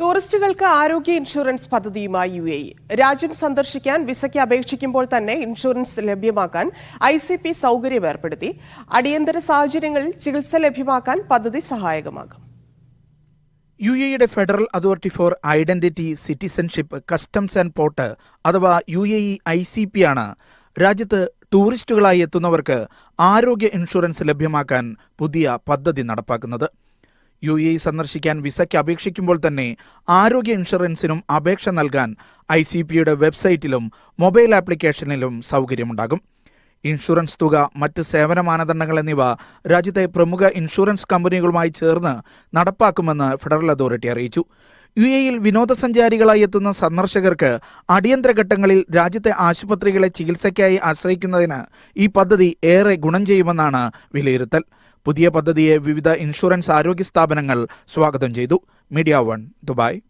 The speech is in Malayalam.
ടൂറിസ്റ്റുകൾക്ക് ആരോഗ്യ ഇൻഷുറൻസ് പദ്ധതിയുമായി യു എ രാജ്യം സന്ദർശിക്കാൻ വിസയ്ക്ക് അപേക്ഷിക്കുമ്പോൾ തന്നെ ഇൻഷുറൻസ് ലഭ്യമാക്കാൻ ഐ സി പി സൗകര്യം ഏർപ്പെടുത്തി. അടിയന്തര സാഹചര്യങ്ങളിൽ ചികിത്സ ലഭ്യമാക്കാൻ പദ്ധതി സഹായകമാകും. യു എയുടെ federal authority for identity citizenship customs and port അഥവാ U A I C P ആണ്. രാജ്യത്ത് ടൂറിസ്റ്റുകളായി എത്തുന്നവർക്ക് ആരോഗ്യ ഇൻഷുറൻസ് ലഭ്യമാക്കാൻ പുതിയ പദ്ധതി നടപ്പാക്കുന്നത്. യു എ സന്ദർശിക്കാൻ വിസയ്ക്ക് അപേക്ഷിക്കുമ്പോൾ തന്നെ ആരോഗ്യ ഇൻഷുറൻസിനും അപേക്ഷ നൽകാൻ ഐ സി പിയുടെ വെബ്സൈറ്റിലും മൊബൈൽ ആപ്ലിക്കേഷനിലും സൗകര്യമുണ്ടാകും. ഇൻഷുറൻസ് തുക മറ്റ് സേവന മാനദണ്ഡങ്ങൾ എന്നിവ രാജ്യത്തെ പ്രമുഖ ഇൻഷുറൻസ് കമ്പനികളുമായി ചേർന്ന് നടപ്പാക്കുമെന്ന് ഫെഡറൽ അതോറിറ്റി അറിയിച്ചു. യു എയിൽ വിനോദസഞ്ചാരികളായി എത്തുന്ന സന്ദർശകർക്ക് അടിയന്തര ഘട്ടങ്ങളിൽ രാജ്യത്തെ ആശുപത്രികളെ ചികിത്സയ്ക്കായി ആശ്രയിക്കുന്നതിന് ഈ പദ്ധതി ഏറെ ഗുണം ചെയ്യുമെന്നാണ് വിലയിരുത്തൽ. പുതിയ പദ്ധതിയെ വിവിധ ഇൻഷുറൻസ് ആരോഗ്യ സ്ഥാപനങ്ങൾ സ്വാഗതം ചെയ്തു. Media one Dubai.